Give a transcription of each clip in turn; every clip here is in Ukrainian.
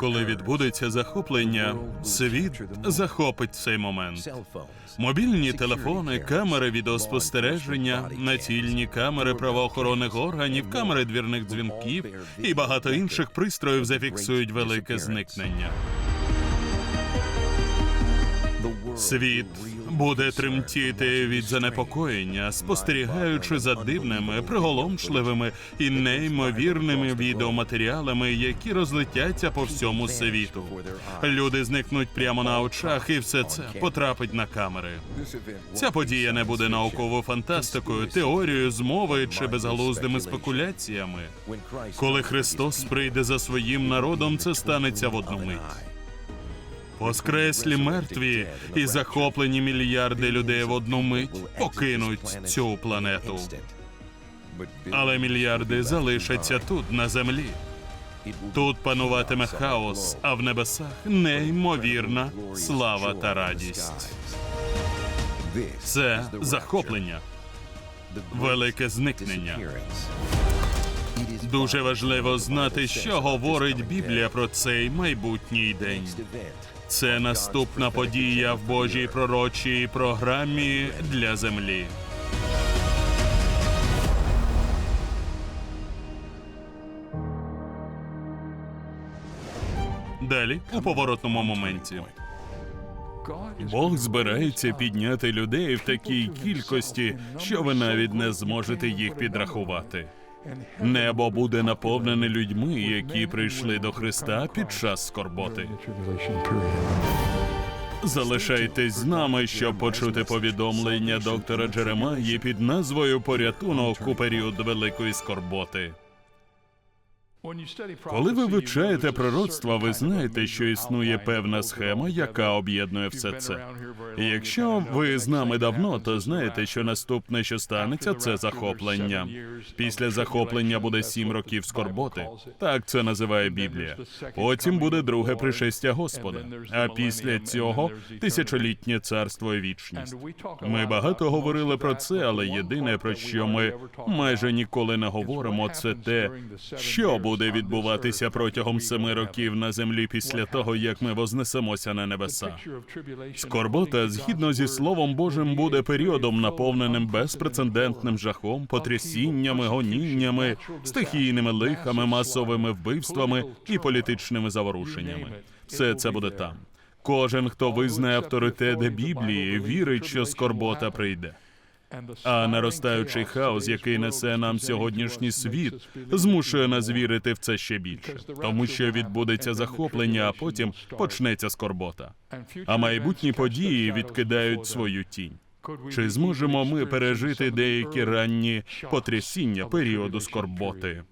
Коли відбудеться захоплення, світ захопить цей момент. Мобільні телефони, камери відеоспостереження, націльні камери правоохоронних органів, камери двірних дзвінків і багато інших пристроїв зафіксують велике зникнення. Світ буде тремтіти від занепокоєння, спостерігаючи за дивними, приголомшливими і неймовірними відеоматеріалами, які розлетяться по всьому світу. Люди зникнуть прямо на очах, і все це потрапить на камери. Ця подія не буде науковою фантастикою, теорією змови чи безглуздими спекуляціями. Коли Христос прийде за своїм народом, це станеться в одну мить. Воскреслі мертві і захоплені мільярди людей в одну мить покинуть цю планету. Але мільярди залишаться тут, на землі. Тут пануватиме хаос, а в небесах неймовірна слава та радість. Це захоплення, велике зникнення. Дуже важливо знати, що говорить Біблія про цей майбутній день. Це наступна подія в Божій пророчій програмі для землі. Далі у поворотному моменті. Бог збирається підняти людей в такій кількості, що ви навіть не зможете їх підрахувати. Небо буде наповнене людьми, які прийшли до Христа під час скорботи. Залишайтесь з нами, щоб почути повідомлення доктора Джеремаї під назвою Порятунок у період великої скорботи. Коли ви вивчаєте пророцтва, ви знаєте, що існує певна схема, яка об'єднує все це. І якщо ви з нами давно, то знаєте, що наступне, що станеться, це захоплення. Після захоплення буде сім років скорботи. Так це називає Біблія. Потім буде друге пришестя Господа. А після цього тисячолітнє царство і вічність. Ми багато говорили про це, але єдине про що ми майже ніколи не говоримо, це те, що буде відбуватися протягом семи років на землі після того, як ми вознесемося на небеса. Скорбота, згідно зі Словом Божим, буде періодом, наповненим безпрецедентним жахом, потрясіннями, гоніннями, стихійними лихами, масовими вбивствами і політичними заворушеннями. Все це буде там. Кожен, хто визнає авторитет Біблії, вірить, що скорбота прийде. А наростаючий хаос, який несе нам сьогоднішній світ, змушує нас вірити в це ще більше, тому що відбудеться захоплення, а потім почнеться скорбота. А майбутні події відкидають свою тінь. Чи зможемо ми пережити деякі ранні потрясіння періоду скорботи?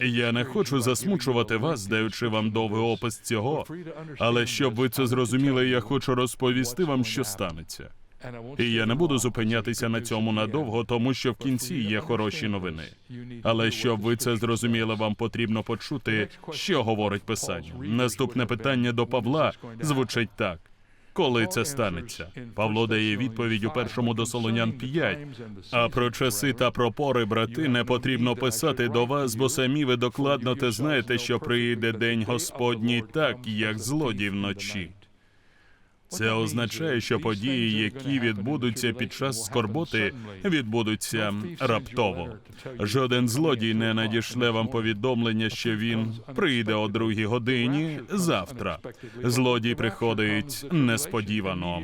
Я не хочу засмучувати вас, даючи вам довгий опис цього, але щоб ви це зрозуміли, я хочу розповісти вам, що станеться. І я не буду зупинятися на цьому надовго, тому що в кінці є хороші новини. Але щоб ви це зрозуміли, вам потрібно почути, що говорить писання. Наступне питання до Павла звучить так. Коли це станеться, Павло дає відповідь у першому до Солонян 5. А про часи та про пори, брати, не потрібно писати до вас, бо самі ви докладно те знаєте, що прийде день Господній, так як злодій вночі. Це означає, що події, які відбудуться під час скорботи, відбудуться раптово. Жоден злодій не надішле вам повідомлення, що він прийде о другій годині завтра. Злодій приходить несподівано.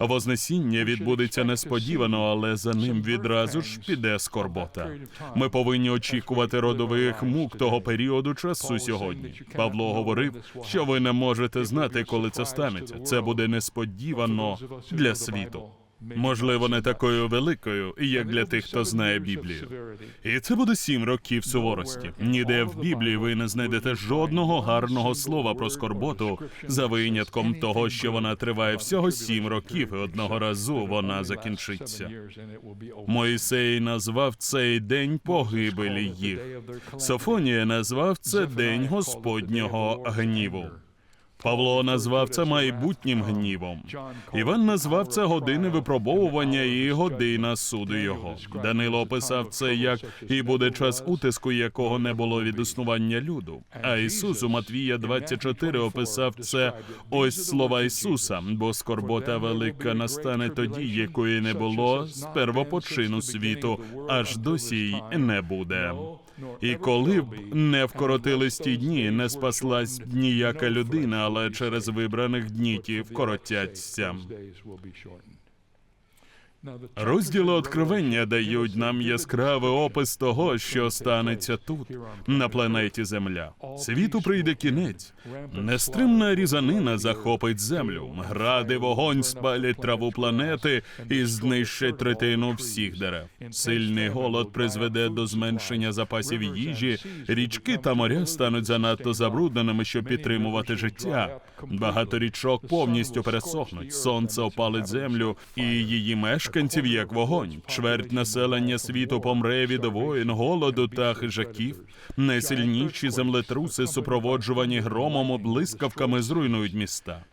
Вознесіння відбудеться несподівано, але за ним відразу ж піде скорбота. Ми повинні очікувати родових мук того періоду часу сьогодні. Павло говорив, що ви не можете знати, коли це станеться. Це буде несподівано для світу. Можливо, не такою великою, як для тих, хто знає Біблію. І це буде сім років суворості. Ніде в Біблії ви не знайдете жодного гарного слова про скорботу за винятком того, що вона триває всього сім років, і одного разу вона закінчиться. Моїсей назвав цей день погибелі їх. Софонія назвав це день Господнього гніву. Павло назвав це майбутнім гнівом. Іван назвав це години випробовування і година суду його. Данило описав це як і буде час утиску, якого не було від існування люду. А Ісус у Матвія 24 описав це ось слова Ісуса, бо скорбота велика настане тоді, якої не було з первопочину світу, аж досі й не буде. І коли б не вкоротились ті дні, не спаслась ніяка людина, але через вибраних дні ті вкоротяться. Розділи откровення дають нам яскравий опис того, що станеться тут, на планеті Земля. Світу прийде кінець. Нестримна різанина захопить землю. Гради вогонь спалять траву планети і знищать третину всіх дерев. Сильний голод призведе до зменшення запасів їжі. Річки та моря стануть занадто забрудненими, щоб підтримувати життя. Багато річок повністю пересохнуть. Сонце опалить землю і її мешканців як вогонь. Чверть населення світу помре від воїн, голоду та хижаків. Найсильніші землетруси, супроводжувані громом, блискавками, зруйнують міста.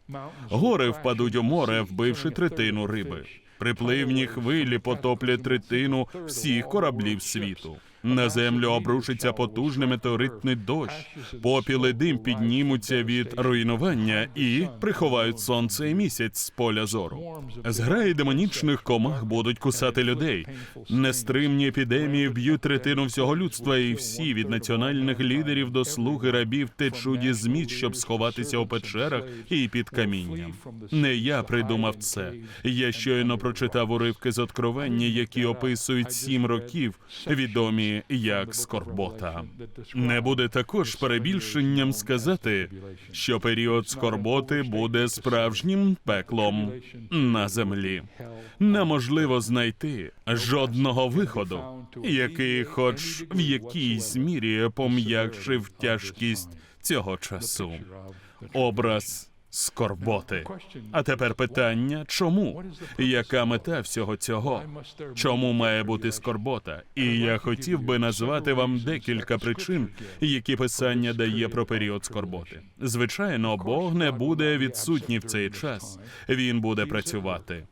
Гори впадуть у море, вбивши третину риби. Припливні хвилі потоплять третину всіх кораблів світу. На землю обрушиться потужний метеоритний дощ. Попіл і дим піднімуться від руйнування і приховають сонце і місяць з поля зору. Зграї демонічних комах будуть кусати людей. Нестримні епідемії вб'ють третину всього людства, і всі від національних лідерів до слуги рабів течуть із щоб сховатися у печерах і під камінням. Не я придумав це. Я щойно прочитав уривки з откровення, які описують сім років, відомі як скорбота. Не буде також перебільшенням сказати, що період скорботи буде справжнім пеклом на землі. Неможливо знайти жодного виходу, який, хоч в якійсь мірі, пом'якшив тяжкість цього часу. Образ скорботи. А тепер питання: чому? Яка мета всього цього? Чому має бути скорбота? І я хотів би назвати вам декілька причин, які писання дає про період скорботи. Звичайно, Бог не буде відсутній в цей час. Він буде працювати.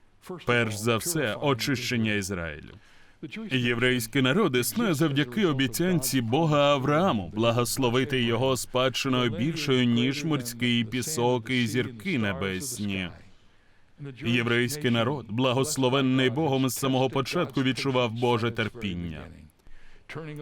Перш за все, очищення Ізраїлю. Єврейський народ існує завдяки обіцянці Бога Аврааму, благословити його спадщиною більшою ніж морський пісок і зірки небесні. Єврейський народ, благословенний Богом з самого початку, відчував Боже терпіння.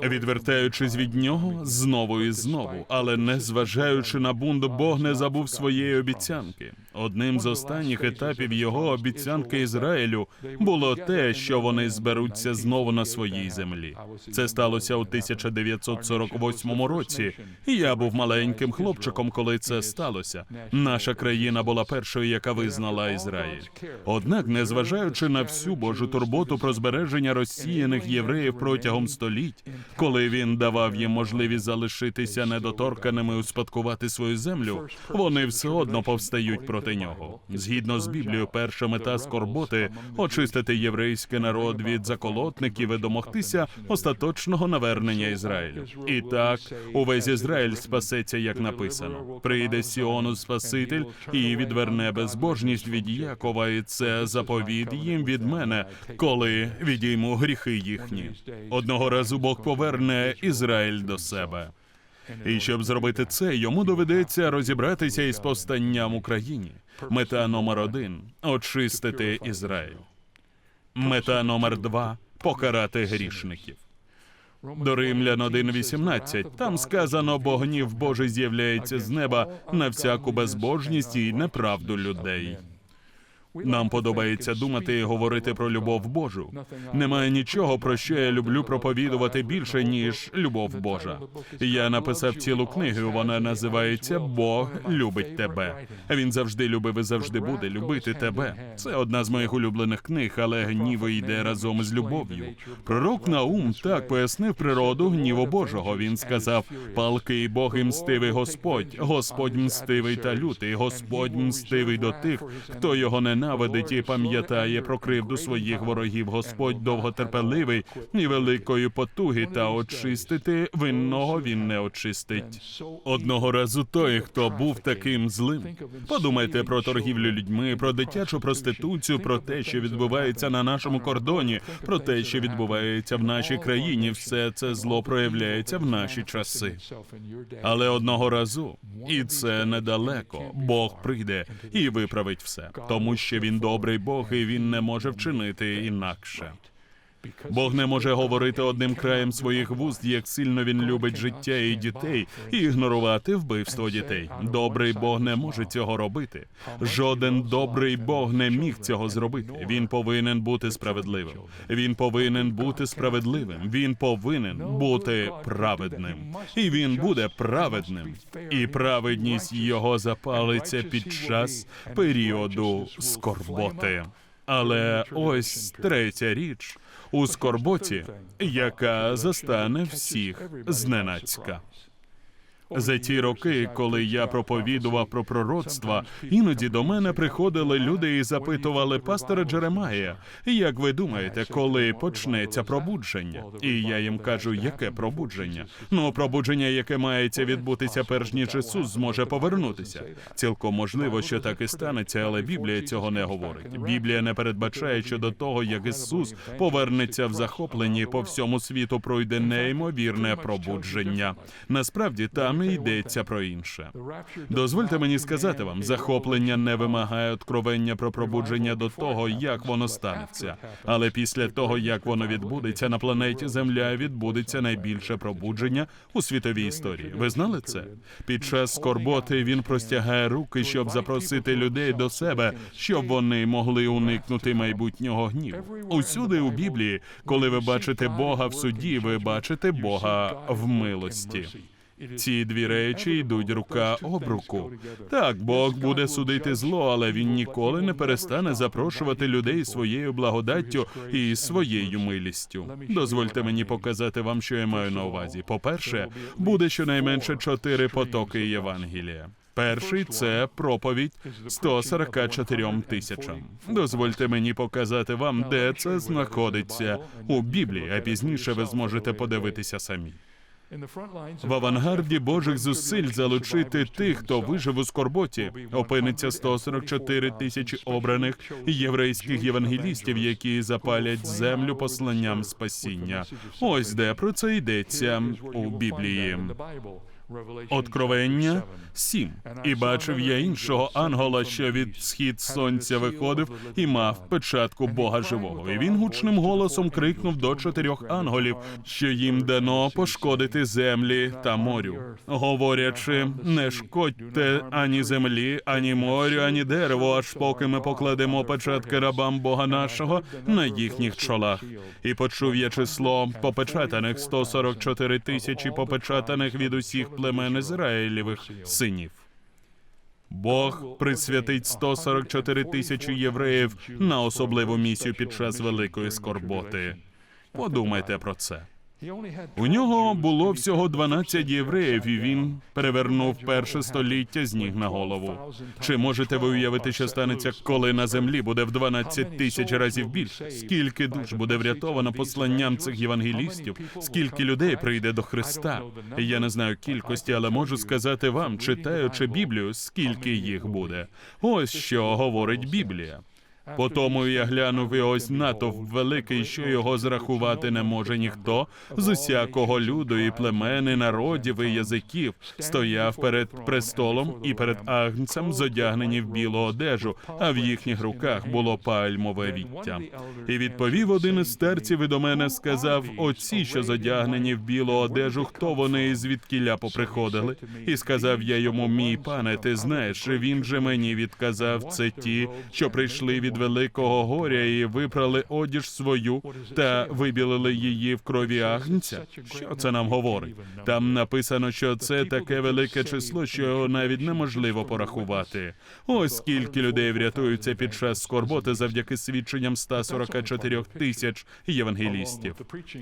Відвертаючись від нього знову і знову, але не зважаючи на бунт, Бог не забув своєї обіцянки. Одним з останніх етапів його обіцянки Ізраїлю було те, що вони зберуться знову на своїй землі. Це сталося у 1948 році. і Я був маленьким хлопчиком, коли це сталося. Наша країна була першою, яка визнала Ізраїль. Однак, незважаючи на всю Божу турботу про збереження розсіяних євреїв протягом століть, коли він давав їм можливість залишитися недоторканими, успадкувати свою землю, вони все одно повстають проти нього. Згідно з Біблією, перша мета скорботи очистити єврейський народ від заколотників і домогтися остаточного навернення Ізраїлю. І так увесь Ізраїль спасеться, як написано. Прийде Сіону Спаситель і відверне безбожність від Якова, і це заповіт їм від мене, коли відійму гріхи їхні. Одного разу Бог поверне Ізраїль до себе. І щоб зробити це, йому доведеться розібратися із повстанням в Україні. Мета номер один очистити Ізраїль. Мета номер два покарати грішників. До Римлян 1.18. Там сказано, бо гнів Божий з'являється з неба на всяку безбожність і неправду людей. Нам подобається думати і говорити про любов Божу. Немає нічого, про що я люблю проповідувати більше, ніж любов Божа. Я написав цілу книгу. Вона називається Бог любить тебе. Він завжди любив і завжди буде любити тебе. Це одна з моїх улюблених книг, але гнів йде разом з любов'ю. Пророк Наум так пояснив природу гніву Божого. Він сказав: палкий Бог і мстивий Господь, Господь мстивий та лютий, Господь мстивий до тих, хто його не ненавидить і пам'ятає про кривду своїх ворогів. Господь довготерпеливий і великої потуги, та очистити винного він не очистить. Одного разу той, хто був таким злим. Подумайте про торгівлю людьми, про дитячу проституцію, про те, що відбувається на нашому кордоні, про те, що відбувається в нашій країні. Все це зло проявляється в наші часи. Але одного разу, і це недалеко, Бог прийде і виправить все, тому що він добрий Бог, і він не може вчинити інакше. Бог не може говорити одним краєм своїх вуст, як сильно він любить життя і дітей, і ігнорувати вбивство дітей. Добрий Бог не може цього робити. Жоден добрий Бог не міг цього зробити. Він повинен бути справедливим. Він повинен бути справедливим. Він повинен бути праведним. І він буде праведним. І праведність його запалиться під час періоду скорботи. Але ось третя річ у скорботі, яка застане всіх зненацька. За ті роки, коли я проповідував про пророцтва, іноді до мене приходили люди і запитували пастора Джеремая, як ви думаєте, коли почнеться пробудження? І я їм кажу, яке пробудження? Ну, пробудження, яке мається відбутися, перш ніж Ісус зможе повернутися. Цілком можливо, що так і станеться, але Біблія цього не говорить. Біблія не передбачає, що до того, як Ісус повернеться в захопленні, по всьому світу пройде неймовірне пробудження. Насправді там не йдеться про інше. Дозвольте мені сказати вам, захоплення не вимагає откровення про пробудження до того, як воно станеться. Але після того, як воно відбудеться на планеті Земля, відбудеться найбільше пробудження у світовій історії. Ви знали це? Під час скорботи він простягає руки, щоб запросити людей до себе, щоб вони могли уникнути майбутнього гніву. Усюди у Біблії, коли ви бачите Бога в суді, ви бачите Бога в милості. Ці дві речі йдуть рука об руку. Так, Бог буде судити зло, але він ніколи не перестане запрошувати людей своєю благодаттю і своєю милістю. Дозвольте мені показати вам, що я маю на увазі. По-перше, буде щонайменше чотири потоки Євангелія. Перший це проповідь 144 тисячам. Дозвольте мені показати вам, де це знаходиться у Біблії, а пізніше ви зможете подивитися самі. В авангарді Божих зусиль залучити тих, хто вижив у скорботі, опиниться 144 тисячі обраних єврейських євангелістів, які запалять землю посланням спасіння. Ось де про це йдеться у Біблії. Откровення 7. І бачив я іншого ангела, що від схід сонця виходив і мав печатку Бога живого. І він гучним голосом крикнув до чотирьох анголів, що їм дано пошкодити землі та морю, говорячи: не шкодьте ані землі, ані морю, ані дереву, аж поки ми покладемо печатки рабам Бога нашого на їхніх чолах. І почув я число попечатаних 144 тисячі попечатаних від усіх племен Ізраїлєвих синів. Бог присвятить 144 тисячі євреїв на особливу місію під час великої скорботи. Подумайте про це. У нього було всього 12 євреїв, і він перевернув перше століття з ніг на голову. Чи можете ви уявити, що станеться, коли на землі буде в 12 тисяч разів більше? Скільки душ буде врятовано посланням цих євангелістів? Скільки людей прийде до Христа? Я не знаю кількості, але можу сказати вам, читаючи Біблію, скільки їх буде. Ось що говорить Біблія. По тому я глянув і ось натовп великий, що його зрахувати не може ніхто з усякого люду і племени, народів і язиків стояв перед престолом і перед агнцем, зодягнені в білу одежу, а в їхніх руках було пальмове віття. І відповів один із старців і до мене сказав: оці, що зодягнені в білу одежу, хто вони і звідкіля поприходили? І сказав я йому, мій пане, ти знаєш, він же мені відказав це ті, що прийшли від від великого горя і випрали одіж свою та вибілили її в крові агнця. Що це нам говорить? Там написано, що це таке велике число, що його навіть неможливо порахувати. Ось скільки людей врятуються під час скорботи завдяки свідченням 144 тисяч євангелістів.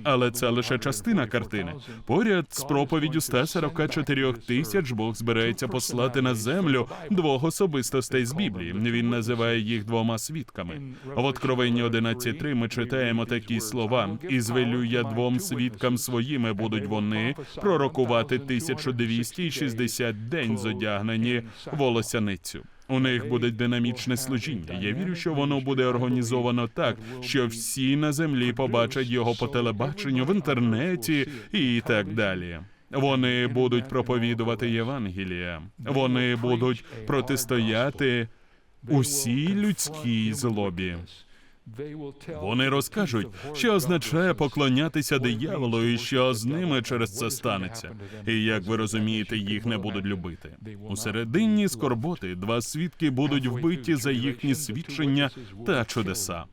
Але це лише частина картини. Поряд з проповіддю 144 тисяч Бог збирається послати на землю двох особистостей з Біблії. Він називає їх двома свідками. В Откровенні 11.3 ми читаємо такі слова: і звелю я двом свідкам своїми будуть вони пророкувати 1260 день зодягнені волосяницю. У них буде динамічне служіння. Я вірю, що воно буде організовано так, що всі на землі побачать його по телебаченню в інтернеті і так далі. Вони будуть проповідувати Євангелія. Вони будуть протистояти усій людській злобі. Вони розкажуть, що означає поклонятися дияволу, і що з ними через це станеться. І як ви розумієте, їх не будуть любити. У середині скорботи два свідки будуть вбиті за їхні свідчення та чудеса.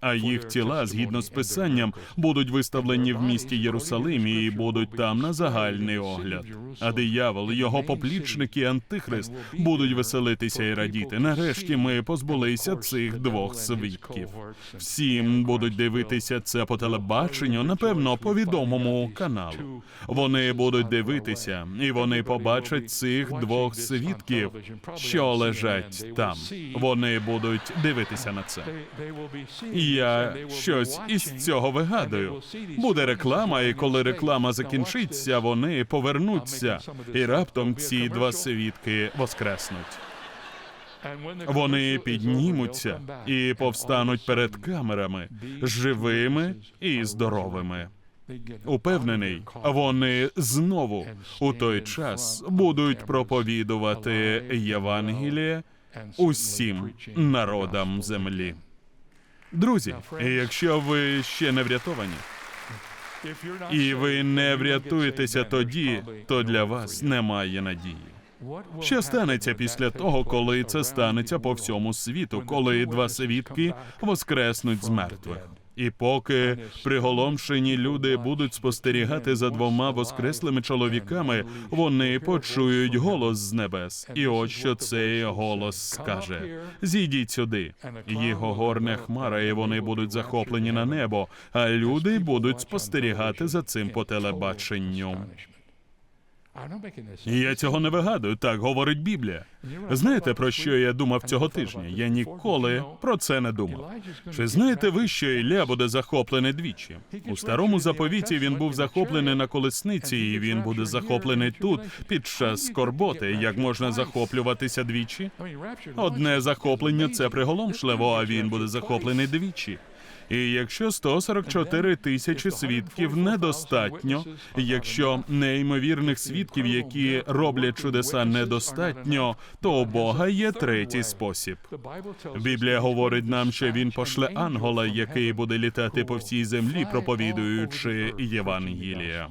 А їх тіла, згідно з писанням, будуть виставлені в місті Єрусалимі і будуть там на загальний огляд. А диявол, його поплічники, антихрист будуть веселитися і радіти. Нарешті ми позбулися цих двох свідків. Всім будуть дивитися це по телебаченню, напевно, по відомому каналу. Вони будуть дивитися, і вони побачать цих двох свідків, що лежать там. Вони будуть дивитися на це. Я щось із цього вигадую. Буде реклама, і коли реклама закінчиться, вони повернуться, і раптом ці два свідки воскреснуть. Вони піднімуться і повстануть перед камерами живими і здоровими. Упевнений, вони знову у той час будуть проповідувати Євангеліє усім народам землі. Друзі, якщо ви ще не врятовані, і ви не врятуєтеся тоді, то для вас немає надії. Що станеться після того, коли це станеться по всьому світу, коли два свідки воскреснуть з мертвих? І поки приголомшені люди будуть спостерігати за двома воскреслими чоловіками, вони почують голос з небес. І от що цей голос скаже: зійдіть сюди. Їх огорне хмара, і вони будуть захоплені на небо. А люди будуть спостерігати за цим по телебаченню. І я цього не вигадую. Так говорить Біблія. Знаєте, про що я думав цього тижня? Я ніколи про це не думав. Чи знаєте ви, що Ілля буде захоплений двічі? У старому заповіті він був захоплений на колесниці, і він буде захоплений тут під час скорботи. Як можна захоплюватися двічі? Одне захоплення це приголомшливо, а він буде захоплений двічі. І якщо 144 тисячі свідків недостатньо, якщо неймовірних свідків, які роблять чудеса, недостатньо, то у Бога є третій спосіб. Біблія говорить нам, що він пошле ангела, який буде літати по всій землі, проповідуючи Євангелія.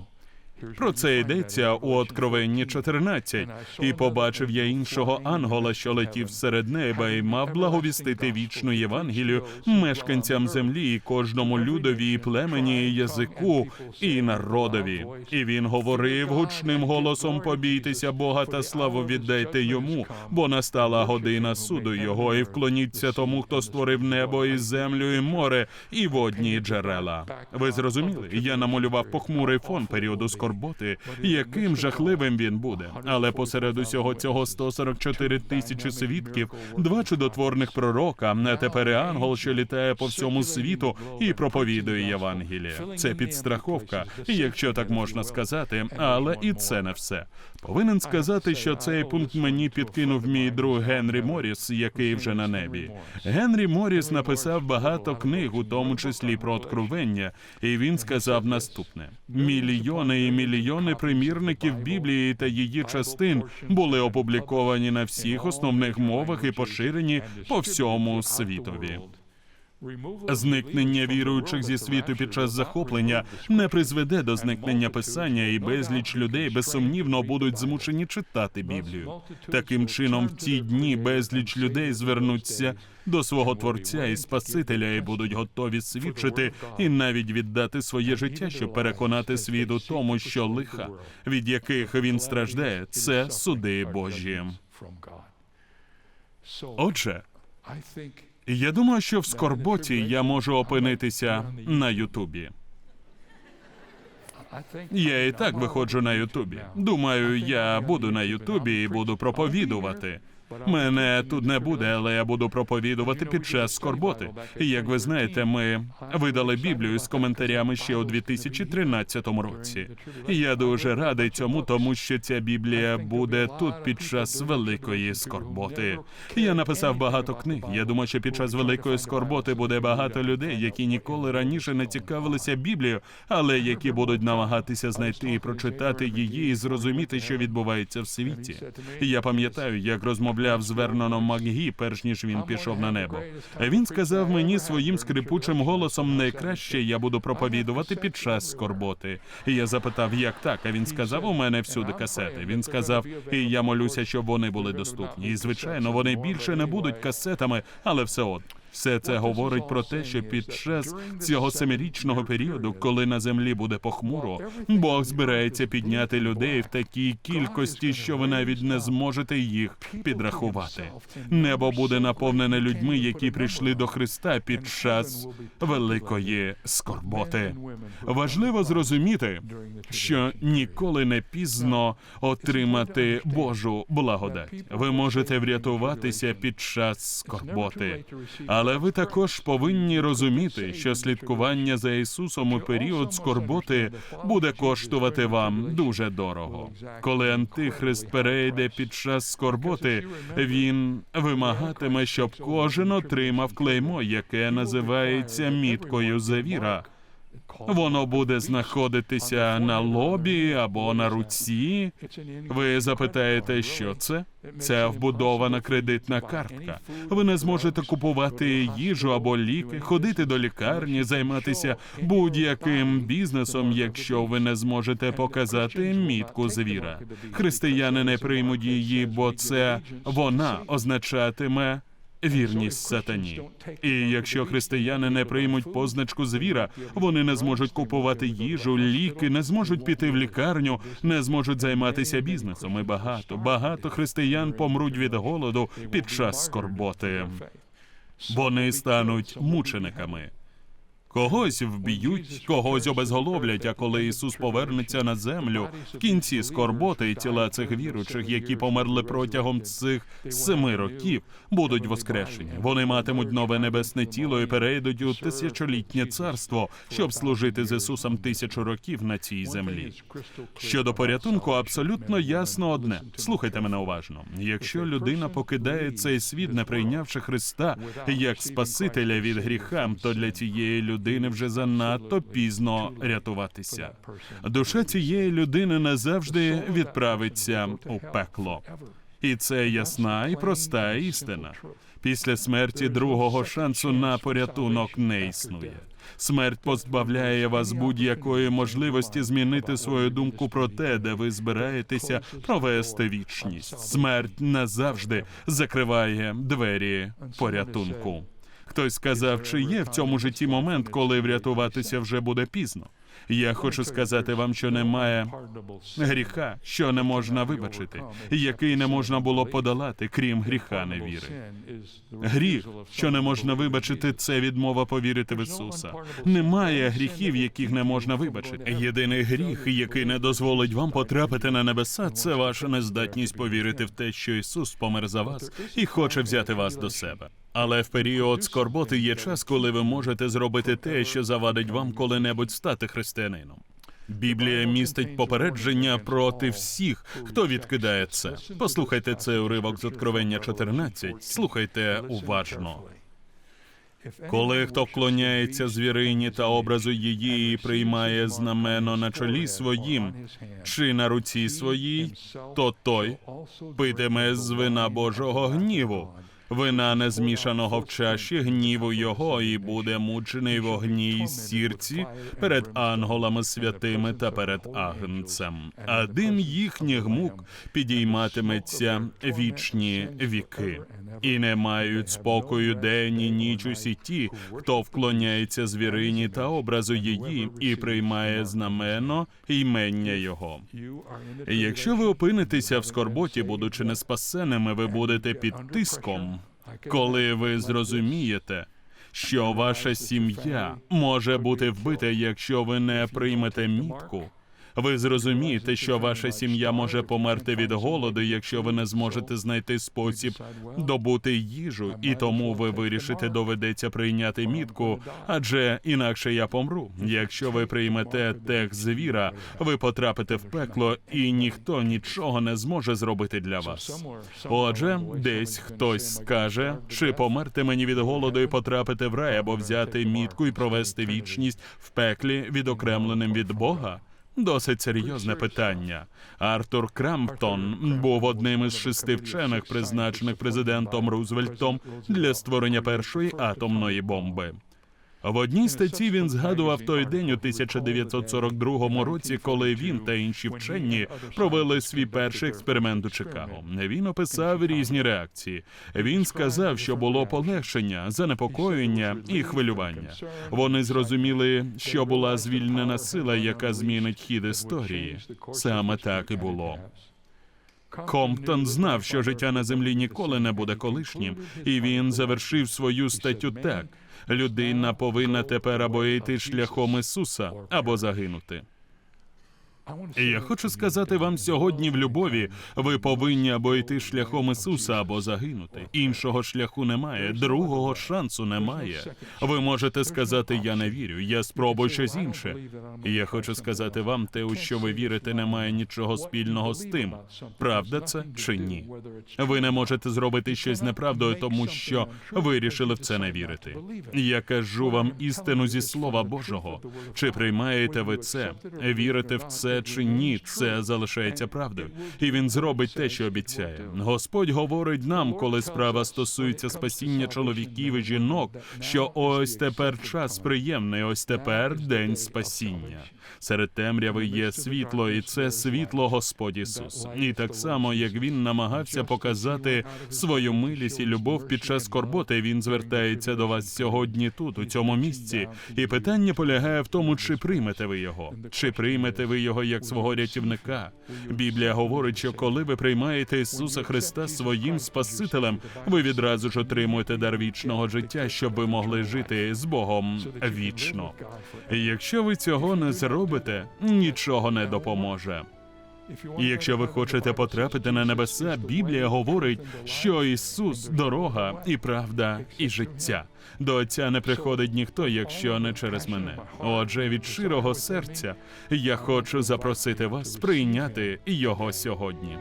Про це йдеться у Откровенні 14. І побачив я іншого ангела, що летів серед неба, і мав благовістити вічну Євангелію мешканцям землі, і кожному людові, і племені, і язику, і народові. І він говорив гучним голосом: побійтеся Бога та славу віддайте йому, бо настала година суду його, і вклоніться тому, хто створив небо і землю, і море, і водні джерела. Ви зрозуміли? Я намалював похмурий фон періоду скорботи, яким жахливим він буде. Але посеред усього цього 144 тисячі свідків, два чудотворних пророка, а тепер і ангел, що літає по всьому світу і проповідує Євангеліє. Це підстраховка, якщо так можна сказати, але і це не все. Повинен сказати, що цей пункт мені підкинув мій друг Генрі Моріс, який вже на небі. Генрі Моріс написав багато книг, у тому числі про откровення, і він сказав наступне: мільйони і мільйони примірників Біблії та її частин були опубліковані на всіх основних мовах і поширені по всьому світові. Зникнення віруючих зі світу під час захоплення не призведе до зникнення писання, і безліч людей безсумнівно будуть змушені читати Біблію. Таким чином, в ті дні безліч людей звернуться до свого творця і Спасителя і будуть готові свідчити і навіть віддати своє життя, щоб переконати світ у тому, що лиха, від яких він страждає, це суди Божі. Отже, я думаю, що в скорботі я можу опинитися на Ютубі. Я і так виходжу на Ютубі. Думаю, я буду на Ютубі і буду проповідувати. Мене тут не буде, але я буду проповідувати під час скорботи. І як ви знаєте, ми видали Біблію з коментарями ще у 2013 році. Я дуже радий цьому, тому що ця Біблія буде тут під час великої скорботи. Я написав багато книг. Я думаю, що під час великої скорботи буде багато людей, які ніколи раніше не цікавилися Біблією, але які будуть намагатися знайти і прочитати її і зрозуміти, що відбувається в світі. Я пам'ятаю, як розмовляв з Верноном Макгі, перш ніж він пішов на небо. Він сказав мені своїм скрипучим голосом, найкраще я буду проповідувати під час скорботи. І я запитав, як так? А він сказав: у мене всюди касети. Він сказав, і я молюся, щоб вони були доступні. І звичайно, вони більше не будуть касетами, але все от. Все це говорить про те, що під час цього семирічного періоду, коли на землі буде похмуро, Бог збирається підняти людей в такій кількості, що ви навіть не зможете їх підрахувати. Небо буде наповнене людьми, які прийшли до Христа під час великої скорботи. Важливо зрозуміти, що ніколи не пізно отримати Божу благодать. Ви можете врятуватися під час скорботи. Але ви також повинні розуміти, що слідкування за Ісусом у період скорботи буде коштувати вам дуже дорого. Коли антихрист перейде під час скорботи, він вимагатиме, щоб кожен отримав клеймо, яке називається міткою за віра. Воно буде знаходитися на лобі або на руці. Ви запитаєте, що це? Це вбудована кредитна картка. Ви не зможете купувати їжу або ліки, ходити до лікарні, займатися будь-яким бізнесом, якщо ви не зможете показати мітку звіра. Християни не приймуть її, бо це вона означатиме. Вірність сатані. І якщо християни не приймуть позначку звіра, вони не зможуть купувати їжу, ліки, не зможуть піти в лікарню, не зможуть займатися бізнесом. І багато, багато християн помруть від голоду під час скорботи. Вони стануть мучениками. Когось вб'ють, когось обезголовлять. А коли Ісус повернеться на землю в кінці скорботи, тіла цих віручих, які померли протягом цих семи років, будуть воскрешені. Вони матимуть нове небесне тіло і перейдуть у тисячолітнє царство, щоб служити з Ісусом тисячу років на цій землі. Щодо порятунку, абсолютно ясно одне. Слухайте мене уважно. Якщо людина покидає цей світ, не прийнявши Христа як Спасителя від гріха, то для цієї людини вже занадто пізно рятуватися. Душа цієї людини назавжди відправиться у пекло. І це ясна і проста істина. Після смерті другого шансу на порятунок не існує. Смерть позбавляє вас будь-якої можливості змінити свою думку про те, де ви збираєтеся провести вічність. Смерть назавжди закриває двері порятунку. Хтось сказав, чи є в цьому житті момент, коли врятуватися вже буде пізно. Я хочу сказати вам, що немає гріха, що не можна вибачити, який не можна було подолати, крім гріха невіри. Гріх, що не можна вибачити, це відмова повірити в Ісуса. Немає гріхів, яких не можна вибачити. Єдиний гріх, який не дозволить вам потрапити на небеса, це ваша нездатність повірити в те, що Ісус помер за вас і хоче взяти вас до себе. Але в період скорботи є час, коли ви можете зробити те, що завадить вам коли-небудь стати християнином. Біблія містить попередження проти всіх, хто відкидає це. Послухайте цей уривок з Откровення 14. Слухайте уважно. Коли хто вклоняється звірині та образу її і приймає знамено на чолі своїм чи на руці своїй, то той питиме з вина Божого гніву Вина не змішаного в чаші гніву його, і буде мучений вогні й сірці перед анголами святими та перед агнцем. А дим їхніх мук підійматиметься вічні віки. І не мають спокою день і ніч усі ті, хто вклоняється звірині та образу її і приймає знамено ймення його. Якщо ви опинитеся в скорботі, будучи неспасеними, ви будете під тиском, коли ви зрозумієте, що ваша сім'я може бути вбита, якщо ви не приймете мітку. Ви зрозумієте, що ваша сім'я може померти від голоду, якщо ви не зможете знайти спосіб добути їжу, і тому ви вирішите, доведеться прийняти мітку, адже інакше я помру. Якщо ви приймете тех звіра, ви потрапите в пекло, і ніхто нічого не зможе зробити для вас. Отже, десь хтось скаже, чи померти мені від голоду і потрапити в рай, або взяти мітку і провести вічність в пеклі, відокремленим від Бога. Досить серйозне питання. Артур Крамптон був одним із шести вчених, призначених президентом Рузвельтом для створення першої атомної бомби. В одній статті він згадував той день у 1942 році, коли він та інші вчені провели свій перший експеримент у Чикаго. Він описав різні реакції. Він сказав, що було полегшення, занепокоєння і хвилювання. Вони зрозуміли, що була звільнена сила, яка змінить хід історії. Саме так і було. Комптон знав, що життя на землі ніколи не буде колишнім, і він завершив свою статтю так: людина повинна тепер або йти шляхом Ісуса, або загинути. І я хочу сказати вам сьогодні в любові, ви повинні або йти шляхом Ісуса, або загинути. Іншого шляху немає, другого шансу немає. Ви можете сказати, я не вірю, я спробую щось інше. І я хочу сказати вам, те, у що ви вірите, не має нічого спільного з тим. Правда це чи ні? Ви не можете зробити щось неправдою, тому що вирішили в це не вірити. Я кажу вам істину зі Слова Божого. Чи приймаєте ви це? Вірите в це чи ні? Це залишається правдою, і він зробить те, що обіцяє. Господь говорить нам, коли справа стосується спасіння чоловіків і жінок, що ось тепер час приємний, ось тепер день спасіння. Серед темряви є світло, і це світло Господь Ісус. І так само, як він намагався показати свою милість і любов під час скорботи, він звертається до вас сьогодні тут, у цьому місці. І питання полягає в тому, чи приймете ви його, чи приймете ви його як свого рятівника. Біблія говорить, що коли ви приймаєте Ісуса Христа своїм Спасителем, ви відразу ж отримуєте дар вічного життя, щоб ви могли жити з Богом вічно. Якщо ви цього не зробите, нічого не допоможе. І якщо ви хочете потрапити на небеса, Біблія говорить, що Ісус дорога і правда, і життя. До Отця не приходить ніхто, якщо не через мене. Отже, від щирого серця я хочу запросити вас прийняти його сьогодні.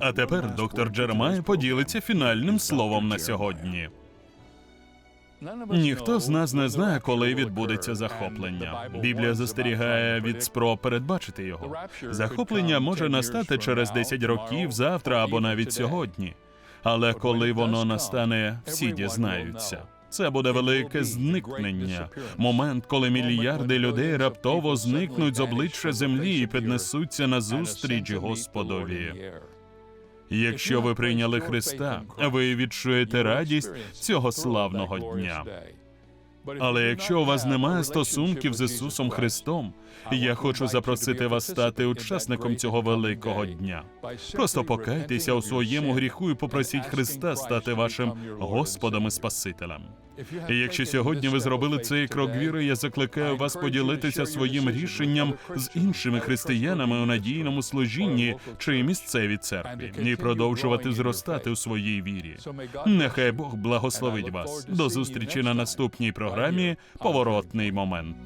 А тепер доктор Джеремай поділиться фінальним словом на сьогодні. Ніхто з нас не знає, коли відбудеться захоплення. Біблія застерігає від спроб передбачити його. Захоплення може настати через 10 років, завтра або навіть сьогодні. Але коли воно настане, всі дізнаються. Це буде велике зникнення. Момент, коли мільярди людей раптово зникнуть з обличчя землі і піднесуться на зустріч Господові. Якщо ви прийняли Христа, ви відчуєте радість цього славного дня. Але якщо у вас немає стосунків з Ісусом Христом, я хочу запросити вас стати учасником цього великого дня. Просто покайтеся у своєму гріху і попросіть Христа стати вашим Господом і Спасителем. І якщо сьогодні ви зробили цей крок віри, я закликаю вас поділитися своїм рішенням з іншими християнами у надійному служінні чи місцевій церкві і продовжувати зростати у своїй вірі. Нехай Бог благословить вас. До зустрічі на наступній програмі Поворотний момент.